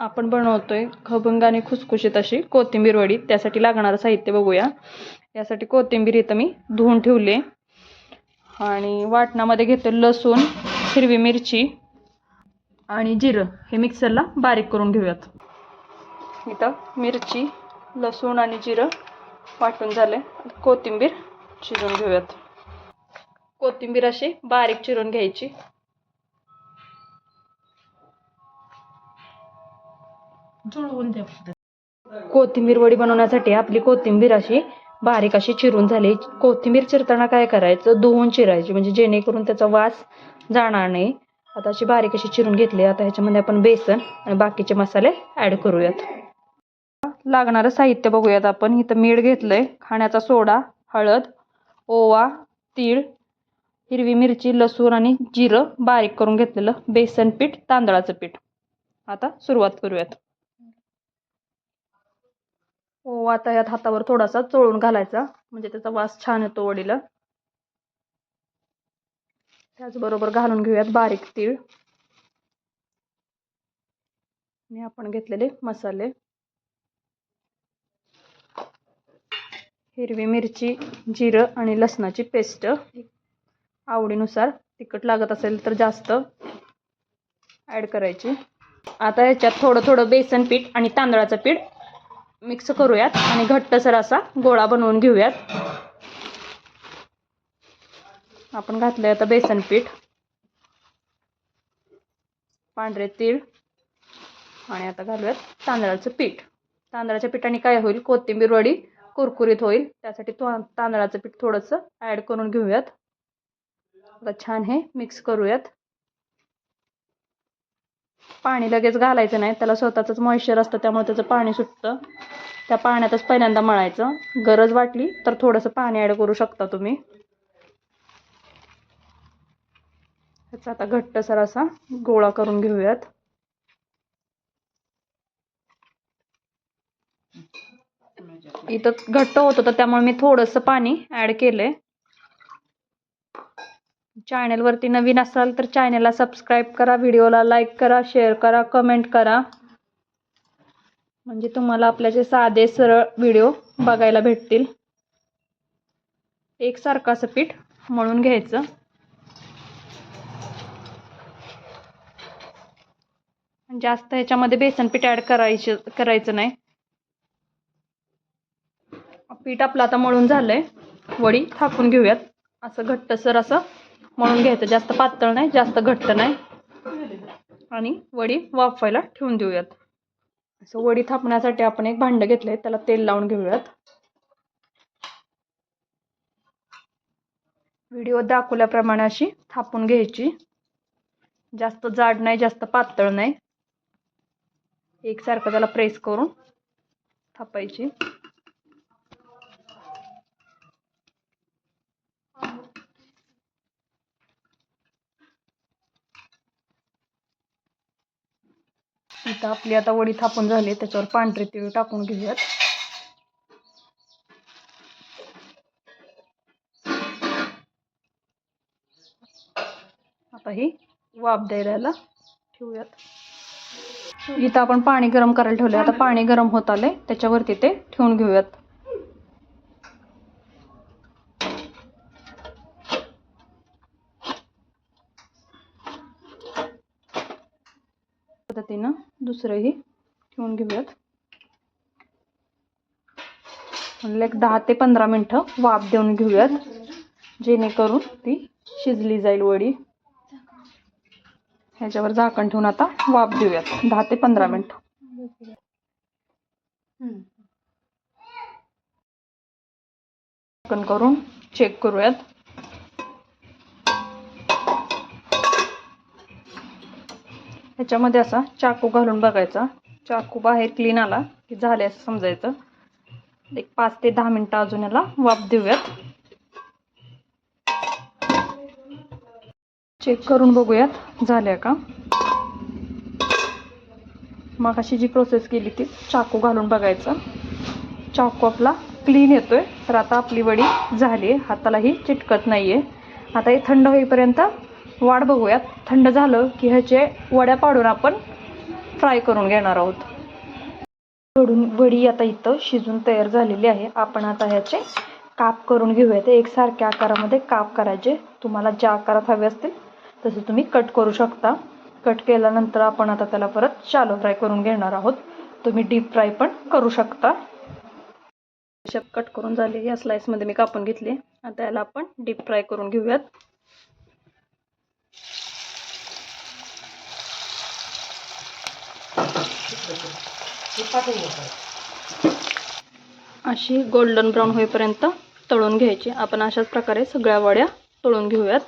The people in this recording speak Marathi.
आपण बनवतोय खबंग आणि खुसखुशीत अशी कोथिंबीर वडी. त्यासाठी लागणारं साहित्य बघूया. यासाठी कोथिंबीर इथं मी धुवून ठेवले. आणि वाटणामध्ये घेतो लसूण हिरवी मिरची आणि जिरं. हे मिक्सरला बारीक करून घेऊयात. इथं मिरची लसूण आणि जिरं वाटून झाले. कोथिंबीर चिरून घेऊयात. कोथिंबीर अशी बारीक चिरून घ्यायची. जुळवून द्या फक्त कोथिंबीर वडी बनवण्यासाठी आपली कोथिंबीर अशी बारीक अशी चिरून झाली. कोथिंबीर चिरताना काय करायचं? धुवून चिरायची. म्हणजे जेणेकरून त्याचा वास जाणार नाही. आता अशी बारीक अशी चिरून घेतली. आता ह्याच्यामध्ये आपण बेसन आणि बाकीचे मसाले ॲड करूयात. लागणारं साहित्य बघूयात आपण. इथं मीठ घेतलंय. खाण्याचा सोडा हळद ओवा तीळ हिरवी मिरची लसूण आणि जिरं बारीक करून घेतलेलं बेसन पीठ तांदळाचं पीठ. आता सुरुवात करूयात. ओवा आता यात हातावर थोडासा चोळून घालायचा. म्हणजे त्याचा वास छान येतो वडीला. त्याचबरोबर घालून घेऊयात बारीक तीळ. आणि आपण घेतलेले मसाले. हिरवी मिरची जिरं आणि लसणाची पेस्ट. आवडीनुसार तिखट लागत असेल तर जास्त ॲड करायची. आता याच्यात थोडं थोडं बेसन पीठ आणि तांदळाचं पीठ मिक्स करूयात आणि घट्टसर असा गोळा बनवून घेऊयात. आपण घातलंय आता बेसन पीठ पांढरे तीळ आणि आता घालूयात तांदळाचं पीठ. तांदळाच्या पिठाने काय होईल? कोथिंबीर वडी कुरकुरीत होईल. त्यासाठी तो तांदळाचं पीठ थोडंसं ॲड करून घेऊयात. आता छान हे मिक्स करूयात. पाणी लगेच घालायचं नाही. त्याला स्वतःच मॉइश्चर असतं त्यामुळे त्याचं पाणी सुटतं. त्या पाण्यातच पहिल्यांदा मळायचं. गरज वाटली तर थोडंसं पाणी ॲड करू शकता तुम्ही. त्याचा आता घट्टसर असा गोळा करून घेऊयात. इथं घट्ट होत तर त्यामुळे मी थोडंसं पाणी ॲड केलंय. चॅनलवरती नवीन असाल तर चॅनलला सबस्क्राईब करा व्हिडिओला लाईक करा शेअर करा कमेंट करा. म्हणजे तुम्हाला आपल्याचे साधे सरळ व्हिडिओ बघायला भेटतील. एकसारखं असं पीठ मळून घ्यायचं. जास्त ह्याच्यामध्ये बेसन पीठ ॲड करायचं करायचं नाही. पीठ आपलं आता मळून झालंय. वडी थापून घेऊयात. असं घट्टसर असं म्हणून घ्यायचं. जास्त पातळ नाही जास्त घट्ट नाही. आणि वडी वाफवायला ठेवून देऊयात. असं वडी थापण्यासाठी आपण एक भांडं घेतलंय त्याला तेल लावून घेऊयात. व्हिडिओ दाखवल्याप्रमाणे अशी थापून घ्यायची. जास्त जाड नाही जास्त पातळ नाही. एकसारखं त्याला प्रेस करून थापायची. इथं आपली आता वडी थापून झाली त्याच्यावर पांढरे तीळ टाकून घेऊयात. आता ही वाफ द्यायला ठेवूयात. इथं आपण पाणी गरम करायला ठेवलं आता पाणी गरम होत आले त्याच्यावरती ते ठेवून घेऊयात. पद्धतीनं दुसरंही ठेवून घेऊयात. म्हणलं एक दहा ते पंधरा मिनटं वाफ देऊन घेऊयात जेणेकरून ती शिजली जाईल वडी. ह्याच्यावर झाकण ठेवून आता वाफ देऊयात दहा ते पंधरा मिनटं. झाकण करून चेक करूयात. ह्याच्यामध्ये असा चाकू घालून बघायचा. चाकू बाहेर क्लीन आला की झाले असं समजायचं. एक पाच ते दहा मिनटं अजून याला वाफ देऊयात. चेक करून बघूयात झाल्या का? मग अशी जी प्रोसेस केली ती चाकू घालून बघायचं. चाकू आपला क्लीन येतोय. तर आता आपली वडी झाली आहे हातालाही चिटकत नाही आहे आता हे थंड होईपर्यंत वाट बघूयात. थंड झालं की ह्याचे वड्या पाडून आपण फ्राय करून घेणार आहोत. घडून वडी आता इथं शिजून तयार झालेली आहे. आपण आता ह्याचे काप करून घेऊयात. एकसारख्या आकारामध्ये काप करायचे. तुम्हाला ज्या आकारात हवे असतील तसे तुम्ही कट करू शकता. कट केल्यानंतर आपण आता त्याला परत शालो फ्राय करून घेणार आहोत. तुम्ही डीप फ्राय पण करू शकता. कट करून झाले या स्लाइसमध्ये मी कापून घेतले आता याला आपण डीप फ्राय करून घेऊयात. अशी गोल्डन ब्राऊन होईपर्यंत तळून घ्यायची. आपण अशाच प्रकारे सगळ्या वड्या तळून घेऊयात.